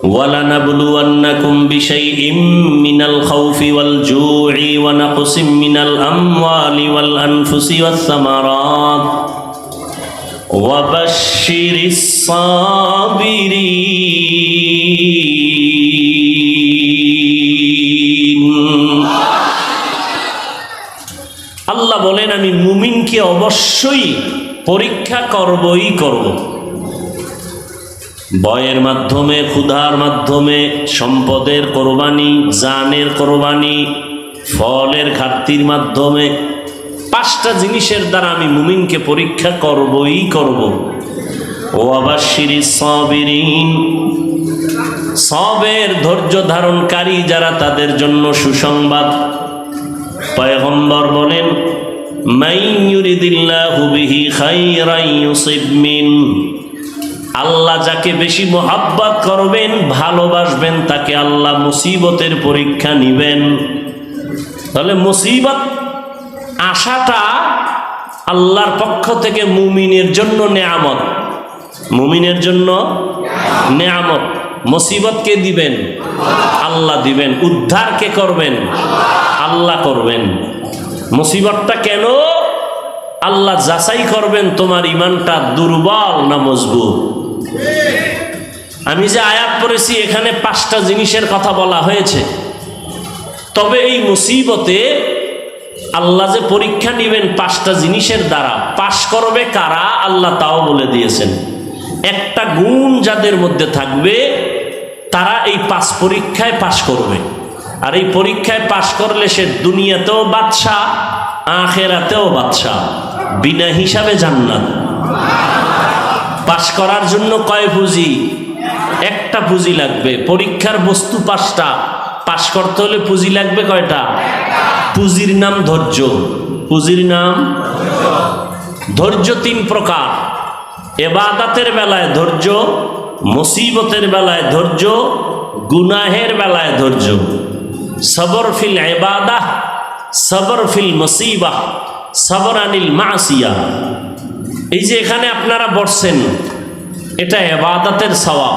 ولنبلونكم بشيء من الخوف والجوع ونقص من الأموال والأنفس والثمرات وبشر الصابرين আল্লাহ বলেন আমি মুমিনকে অবশ্যই পরীক্ষা করবই করব বয়ের মাধ্যমে, ক্ষুধার মাধ্যমে, সম্পদের কোরবানি, জানের কোরবানি, ফলের ঘাটতির মাধ্যমে পাঁচটা জিনিসের দ্বারা আমি মুমিনকে পরীক্ষা করবই করব। ও আবার সবিরিন। সবের ধৈর্য ধারণকারী যারা তাদের জন্য সুসংবাদ। পয়গম্বর বলেন মাই ইউরিদিল্লাহু বিহি ইউসিব মিন। আল্লাহ যাকে বেশি মোহাব্বত করবেন, ভালোবাসবেন, তাকে আল্লাহ মুসিবতের পরীক্ষা নিবেন। তাহলে মুসিবত আশাটা আল্লাহর পক্ষ থেকে মুমিনের জন্য নেয়ামত। মুমিনের জন্য নেয়ামত। মুসিবত কে দিবেন, আল্লাহ দিবেন উদ্ধার কে করবেন, আল্লাহ করবেন। মুসিবতটা কেন? আল্লাহ যাচাই করবেন, তোমার ইমানটা দুর্বল না মজবুত? আমি যে আয়াত পড়েছি, এখানে পাঁচটা জিনিসের কথা বলা হয়েছে। তবে এই মুসিবতে আল্লাহ যে পরীক্ষা নেবেন পাঁচটা জিনিসের দ্বারা, পাশ করবে কারা? আল্লাহ তাও বলে দিয়েছেন। একটা গুণ যাদের মধ্যে থাকবে, তারা এই পাস পরীক্ষায় পাশ করবে। আর এই পরীক্ষায় পাশ করলে সে দুনিয়াতেও বাদশাহ, আখেরাতেও বাদশাহ, বিনা হিসাবে জান্নাত। পাশ করার জন্য কয় পুঁজি? একটা পুঁজি লাগবে। পরীক্ষার বস্তু পাঁচটা। পাশ করতে হলে পুঁজি লাগবে কয়টা? পুঁজির নাম ধৈর্য। পুঁজির নাম ধৈর্য তিন প্রকার। এবাদাতের বেলায় ধৈর্য, মুসিবতের বেলায় ধৈর্য, গুনাহের বেলায় ধৈর্য। সবর ফিল এবাদাহ সবর ফিল মুসিবাহ, সবর আনিল মাসিয়া এই যে এখানে আপনারা বসছেন, এটা এবাদাতের সওয়াব।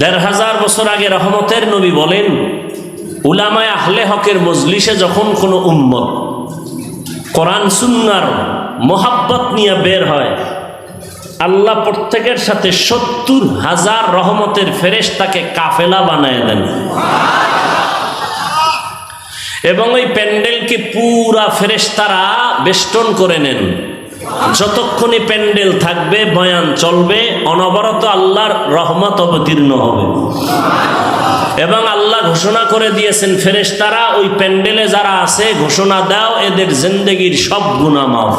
দেড় হাজার বছর আগে রহমতের নবী বলেন, উলামায় আহলে হকের মজলিসে যখন কোনো উম্মত কোরআন সুন্নার মোহাব্বত নিয়ে বের হয়, আল্লাহ প্রত্যেকের সাথে সত্তর হাজার রহমতের ফেরেশ তাকে কাফেলা বানায় দেন। এবং ওই প্যান্ডেলকে পুরা ফেরেশতারা বেষ্টন করে নেন। যতক্ষণে প্যান্ডেল থাকবে, বয়ান চলবে, অনবরত আল্লাহর রহমত অবতীর্ণ হবে। এবং আল্লাহ ঘোষণা করে দিয়েছেন, ফেরেশতারা, ওই প্যান্ডেলে যারা আছে, ঘোষণা দাও, এদের জিন্দগির সব গুণা মাফ।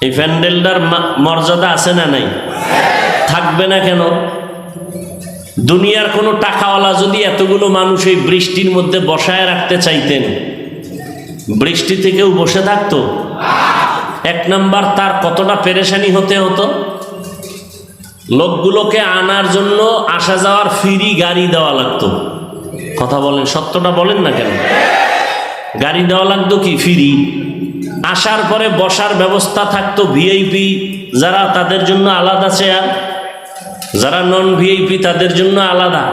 এই প্যান্ডেলটার মর্যাদা আছে না নাই? থাকবে না কেন? দুনিয়ার কোনো টাকাওয়ালা যদি এতগুলো মানুষ এই বৃষ্টির মধ্যে বসায় রাখতে চাইতেন বৃষ্টি থেকেও বসে থাকতো। এক নাম্বার তার কতটা পেরেশানি হতে হতো? লোকগুলোকে আনার জন্য আসা যাওয়ার ফ্রি গাড়ি দেওয়া লাগতো। কথা বলেন, সত্যটা বলেন না কেন? গাড়ি দেওয়া লাগতো কি? ফ্রি আসার পরে বসার ব্যবস্থা থাকতো ভিআইপি যারা তাদের জন্য আলাদা চেয়ার যারা নন ভিআইপি তাদের জন্য আলাদা।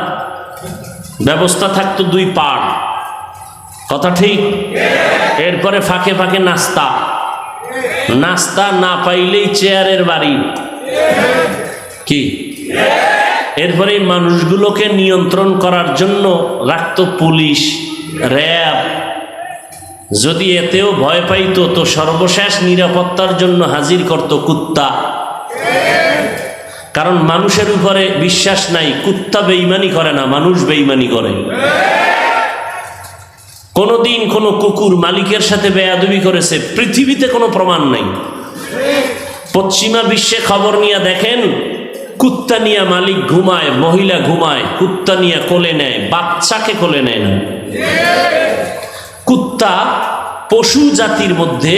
ব্যবস্থা থাকতো দুই পার্ট কথা ঠিক? এরপরে ফাঁকে ফাঁকে নাস্তা। নাস্তা না পাইলেই চেয়ারের বাড়ি। কি? এরপরে মানুষগুলোকে নিয়ন্ত্রণ করার জন্য রাখত পুলিশ, র্যাব। যদি এতেও ভয় পাইতো, তো সর্বশেষ নিরাপত্তার জন্য হাজির করত কুত্তা। কারণ মানুষের উপরে বিশ্বাস নাই, কুত্তা বেইমানি করে না, মানুষ বেইমানি করে। কোনোদিন কোনো কুকুর মালিকের সাথে বেয়াদবি করেছে, পৃথিবীতে কোনো প্রমাণ নাই। পশ্চিমা বিশ্বে খবর নিয়ে দেখেন, কুত্তা নিয়ে মালিক ঘুমায়, মহিলা ঘুমায়, কুত্তা নিয়ে কোলে নেয়, বাচ্চাকে কোলে নেয় না। কুত্তা পশু জাতির মধ্যে,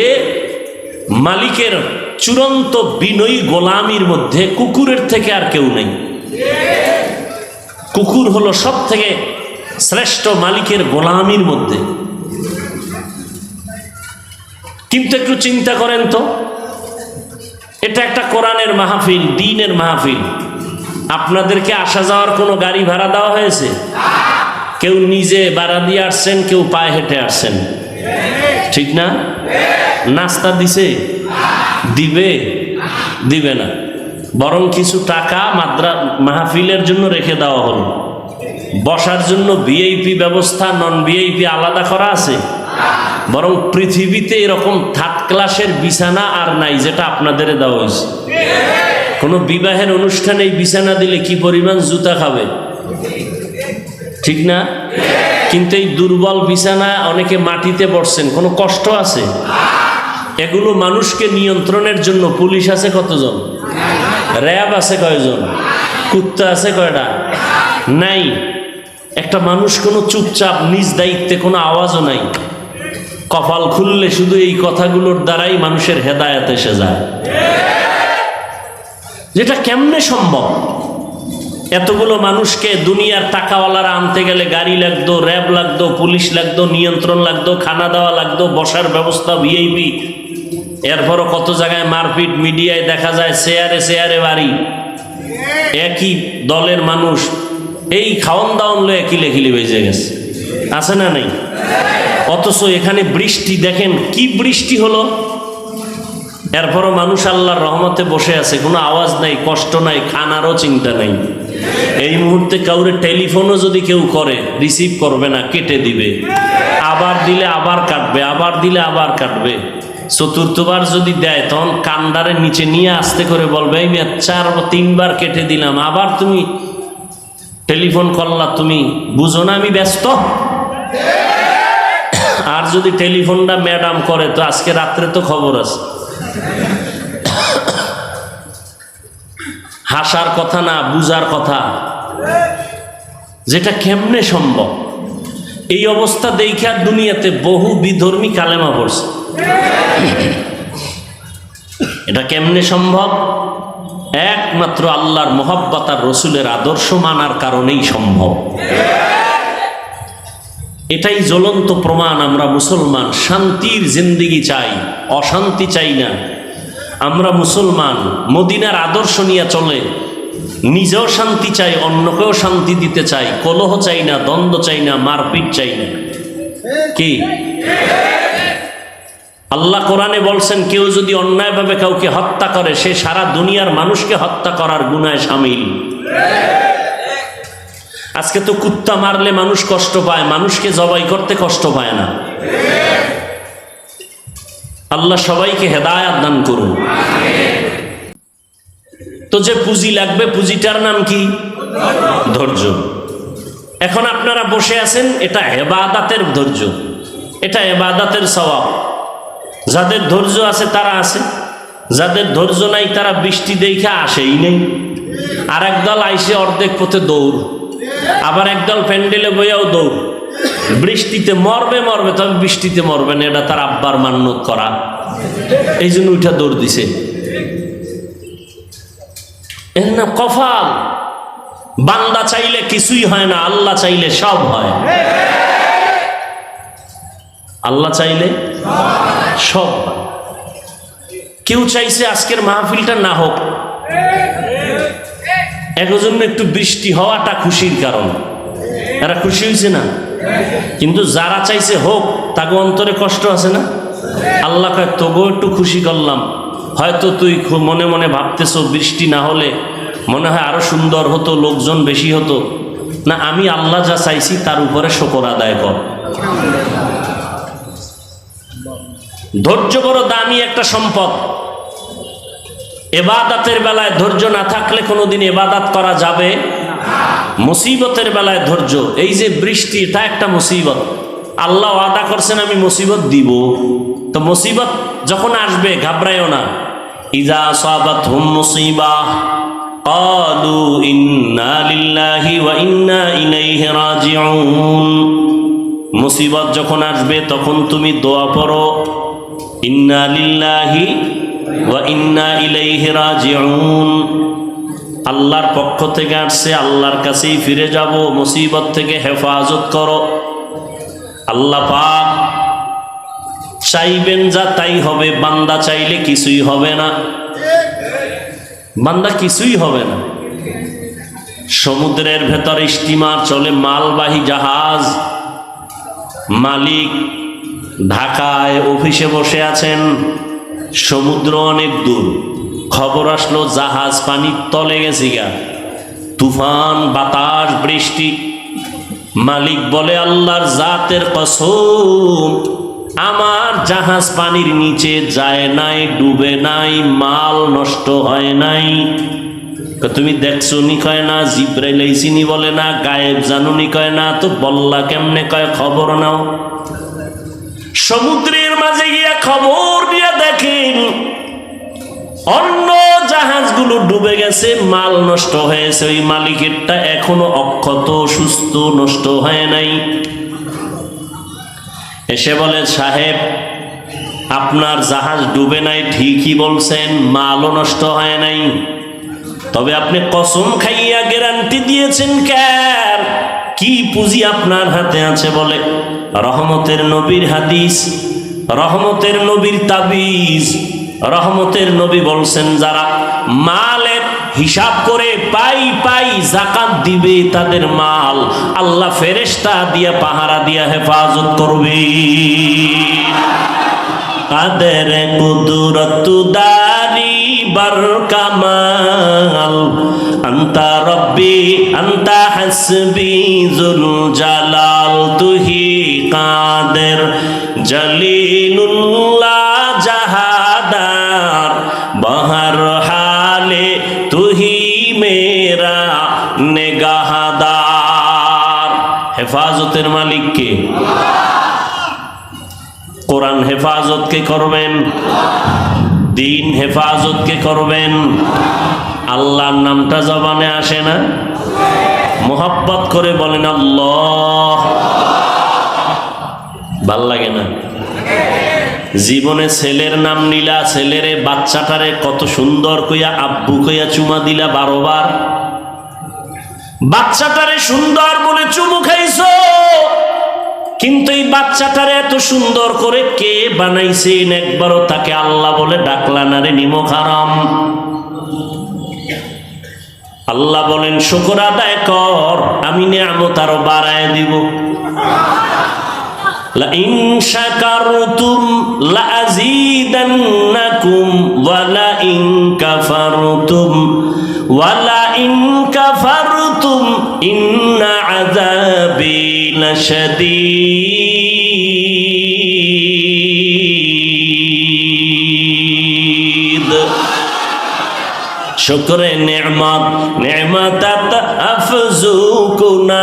মালিকের চূড়ান্ত বিনয়ী গোলামির মধ্যে কুকুরের থেকে আর কেউ নেই। কুকুর হলো সব থেকে শ্রেষ্ঠ মালিকের গোলামির মধ্যে। কিন্তু একটু চিন্তা করেন তো, এটা একটা কোরআনের মাহফিল, দিনের মাহফিল। আপনাদেরকে আসা যাওয়ার কোনো গাড়ি ভাড়া দেওয়া হয়েছে? কেউ নিজে ভাড়া দিয়ে আসছেন, কেউ পায়ে হেঁটে আসছেন। ঠিক না? নাস্তা দিছে? দিবে? দিবে না। বরং কিছু টাকা মাদ্রা মাহফিলের জন্য রেখে দেওয়া হলো। বসার জন্য ভিআইপি ব্যবস্থা নন ভিআইপি আলাদা করা আছে? বরং পৃথিবীতে এরকম থার্ড ক্লাসের বিছানা আর নাই, যেটা আপনাদের দেওয়া হয়েছে। কোনো বিবাহের অনুষ্ঠানে এই বিছানা দিলে কি পরিমাণ জুতা খাবে? ঠিক না? কিন্তু এই দুর্বল বিছানা অনেকে মাটিতে পড়ছেন কোনো কষ্ট আছে? এগুলো মানুষকে নিয়ন্ত্রণের জন্য, পুলিশ আছে কতজন? র্যাব আছে কয়জন? কুত্তা আছে কয়টা? নাই। একটা মানুষ কোনো চুপচাপ, নিজ দায়িত্বে কোনো আওয়াজও নাই। কপাল খুললে শুধু এই কথাগুলোর দ্বারাই মানুষের হেদায়ত এসে যায়। যেটা কেমনে সম্ভব? এতগুলো মানুষকে দুনিয়ার টাকাওয়ালারা আনতে গেলে গাড়ি লাগতো, র্যাব লাগতো, পুলিশ লাগতো, নিয়ন্ত্রণ লাগতো, খানা দেওয়া লাগতো, বসার ব্যবস্থা ভিআইপি এরপরও কত জায়গায় মারপিট, মিডিয়ায় দেখা যায় শেয়ারে শেয়ারে বাড়ি। একই দলের মানুষ এই খাওয়ন দাওয়ন লয়ে কিলে কিলে বেজে গেছে? আছে না নাই? অথচ এখানে বৃষ্টি, দেখেন কি বৃষ্টি হলো? এরপরও মানুষ আল্লাহর রহমতে বসে আছে, কোনো আওয়াজ নাই, কষ্ট নাই, খানারও চিন্তা নাই। এই মুহূর্তে কাউরে টেলিফোনও যদি কেউ করে, রিসিভ করবে না, কেটে দিবে। আবার দিলে আবার কাটবে, আবার দিলে আবার কাটবে। চতুর্থবার যদি দেয়, তখন কান্ডারের নিচে নিয়ে আসতে করে বলবে, এই চার তিনবার কেটে দিলাম, আবার তুমি টেলিফোন করলা, তুমি বুঝো না আমি ব্যস্ত? আর যদি টেলিফোনটা ম্যাডাম করে, তো আজকে রাত্রে তো খবর আছে। হাসার কথা না, বুঝার কথা। যেটা কেমনে সম্ভব? এই অবস্থা দেখা দুনিয়াতে বহু বিধর্মী কালেমা পড়ছে। এটা কেমনে সম্ভব? একমাত্র আল্লাহর মোহাব্বত আর রসুলের আদর্শ মানার কারণেই সম্ভব। এটাই জ্বলন্ত প্রমাণ আমরা মুসলমান শান্তির জিন্দিগি চাই, অশান্তি চাই না। আমরা মুসলমান মদিনার আদর্শ নিয়ে চলে, নিজেও শান্তি চাই, অন্যকেও শান্তি দিতে চাই, কলহ চাই না, দ্বন্দ্ব চাই না, মারপিট চাই না। কি? আল্লাহ কোরআনে বলছেন, কেউ যদি অন্যায়ভাবে কাউকে হত্যা করে, সে সারা দুনিয়ার মানুষকে হত্যা করার গুনায় সামিল। আজকে তো কুত্তা মারলে মানুষ কষ্ট পায়, মানুষকে জবাই করতে কষ্ট পায় না। আল্লাহ সবাইকে হেদায়াত দান করুন। তো যে পুঁজি লাগবে, পুঁজিটার নাম কি? ধৈর্য। এখন আপনারা বসে আছেন, এটা হেবাদাতের ধৈর্য, এটা হেবাদাতের স্বভাব। যাদের ধৈর্য আছে তারা আছে, যাদের ধৈর্য নাই তারা বৃষ্টি দেখে আসেই নেই। আর একদল আইসে অর্ধেক পথে দৌড়, আবার একদল প্যান্ডেলে বইয়াও দৌড়। বৃষ্টিতে মরবে মরবে, তবে বৃষ্টিতে মরবে না, এটা তার আব্বার মান্য করা। এই জন্য উঠা দৌড় দিছে। এর নাম কফাল। বান্দা চাইলে কিছুই হয় না, আল্লাহ চাইলে সব হয়। আল্লাহ চাইলে সব। কেউ চাইছে আজকের মাহফিলটা না হোক। একজন্য একটু বৃষ্টি হওয়াটা খুশির কারণ। এরা খুশি হয়েছে না? কিন্তু যারা চাইছে হোক, তাকে অন্তরে কষ্ট আছে না? আল্লাহ কয় তবুও একটু খুশি করলাম। হয়তো তুই মনে মনে ভাবতেছ বৃষ্টি না হলে মনে হয় আরও সুন্দর হতো, লোকজন বেশি হতো। না, আমি আল্লাহ যা চাইছি তার উপরে শকর আদায় কর। ধৈর্য বড় দামি একটা সম্পদ এবাদাতের বেলায় ধৈর্য না থাকলে কোনোদিন এবাদাত করা যাবে মুসিবতের বেলায় ধৈর্য এই যে বৃষ্টি এটা একটা মুসিবত আল্লাহ ওয়াদা করছেন আমি মুসিবত দিব তো মুসিবত যখন আসবে ঘাবড়াইও না ইজা সাবাত হুম মুসিবা قالوا إنا لله وإنا إليه راجعون মুসিবত যখন আসবে তখন তুমি দোয়া পড়ো ইন্না আল্লাহর পক্ষ থেকে আসছে, আল্লাহর কাছেই ফিরে যাব, মুসিবত থেকে হেফাজত করো। আল্লাহ পাক চাইবেন যা, তাই হবে। বান্দা চাইলে কিছুই হবে না। বান্দা কিছুই হবে না। সমুদ্রের ভেতর স্টিমার চলে, মালবাহী জাহাজ, মালিক ঢাকায় অফিসে বসে আছেন সমুদ্র অনেক দূর। খবর আসলো জাহাজ পানির তলে গেছি গা। তুফান, বাতাস, বৃষ্টি। মালিক বলে, আল্লাহর জাতের কসম, আমার জাহাজ পানির নিচে যায় নাই, ডুবে নাই, মাল নষ্ট হয় নাই। তুমি দেখছ নি কয় না? জিব্রাইল আইসিনি বলে না, গায়েব জানুনি কয় না? তো বল্লা কেমনে কয় খবর নাও। সমুদ্রের মাঝে গিয়া খবর দিয়া দেখেন, অন্য জাহাজগুলো ডুবে গেছে, মাল নষ্ট হয়েছে, ওই মালিকেরটা এখনও অক্ষত, সুস্থ, নষ্ট হয় নাই। এসে বলে, সাহেব, আপনার জাহাজ ডুবে নাই, ঠিকই বলছেন, মালও নষ্ট হয় নাই। তবে আপনি কসম খাইয়া গ্যারান্টি দিয়েছেন কেন? কি পুঁজি আপনার হাতে আছে বলে? রহমতের নবীর হাদিস, রহমতের নবীর তাবিজ, রহমতের নবী বলছেন, যারা মালের হিসাব করে পাই পাই জাকাত দিবে, তাদের মাল আল্লাহ ফেরেস্তা দিয়া, পাহারা দিয়া হেফাজত করবে। কাদের কুদরত দারি বার কামাল আন্তা রব্বি, আন্তা হাসবি, জুল জালাল তুহি কাদের জলিলুল্লাহ জাহাদার বহর হালে তুহি মেরা নেগাহাদার। হেফাজতের মালিককে কোরআন হেফাজত কে করবেন? দিন হেফাজত কে করবেন? আল্লাহর নামটা জবানে আসে না? মোহাব্বত করে বলেন, আল্লাহ। ভালো লাগে না। জীবনে ছেলের নাম নিলা, ছেলেরে বাচ্চাটারে কত সুন্দর কইয়া আব্বু কইয়া চুমা দিলা বারোবার। বাচ্চাটারে সুন্দর বলে চুমু খাইছ। কিন্তু এই বাচ্চাটারে এত সুন্দর করে কে বানাইছেন একবারও তাকে আল্লাহ বলে ডাকলা না রে নিমক আল্লাহ বলেন, শুকর আদায় কর, আমি নিয়ামত আরও বাড়ায় দিব। لئن شكرتم لأزيدنكم ولئن كفرتم ولئن كفرتم إن عذابي لشديد شكر نعمت نعمتت أفزوكنات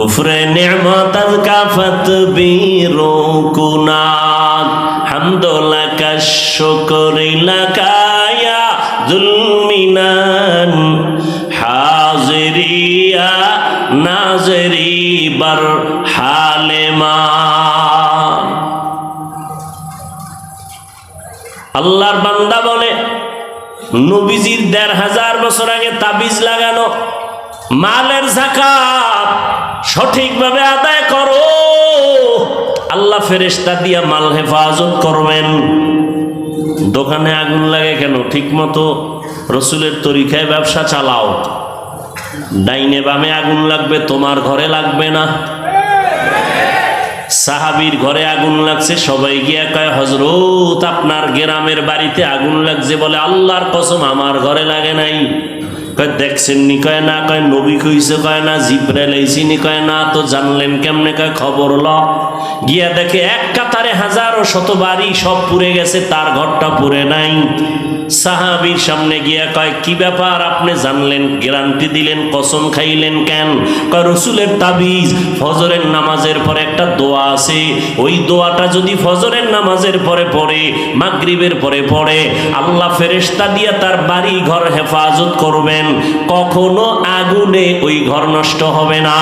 কুফরে নিয়মত কাফত বীরো কুনা হামদোলাকা শুকরিলাকায়া জুলমিনান। হাজিরিয়া নাজরি বার হালেমা। আল্লাহর বান্দা বলে, নবীজির দেড় হাজার বছর আগে তাবিজ লাগানো, মালের জাকাত। সঠিকভাবে আদায় করো। আল্লাহ ফেরেস্তা দিয়া মাল হেফাজত করবেন। দোকানে আগুন লাগে কেন? ঠিক মতো রসুলের তরিকায় ব্যবসা চালাও। ডাইনে বামে আগুন লাগবে, তোমার ঘরে লাগবে না। সাহাবির ঘরে আগুন লাগছে, সবাই গিয়া কয় হজরত আপনার গ্রামের বাড়িতে আগুন লাগছে বলে আল্লাহর কসম আমার ঘরে লাগে নাই। কয়, দেখছেন নি? কয়, না, কয়, নবী কইছে, কয়, না, জিব্রাইল আইসিনি কয়, না, তো জানলেন কেমনে? কয়, খবর ল। গিয়া দেখে এক কাতারে হাজারো শত বাড়ি সব পুড়ে গেছে, তার ঘরটা পুড়ে নাই। সাহাবির সামনে গিয়া কয়, কি ব্যাপার আপনি জানলেন, গ্যারান্টি দিলেন, কসম খাইলেন কেন? কয়, রসুলের তাবিজ, ফজরের নামাজের পরে একটা দোয়া আছে। ওই দোয়াটা যদি ফজরের নামাজের পরে পড়ে, মাগরিবের পরে পড়ে, আল্লাহ ফেরেশতা দিয়া তার বাড়ি ঘর হেফাজত করবেন। কখনো আগুনে ওই ঘর নষ্ট হবে না।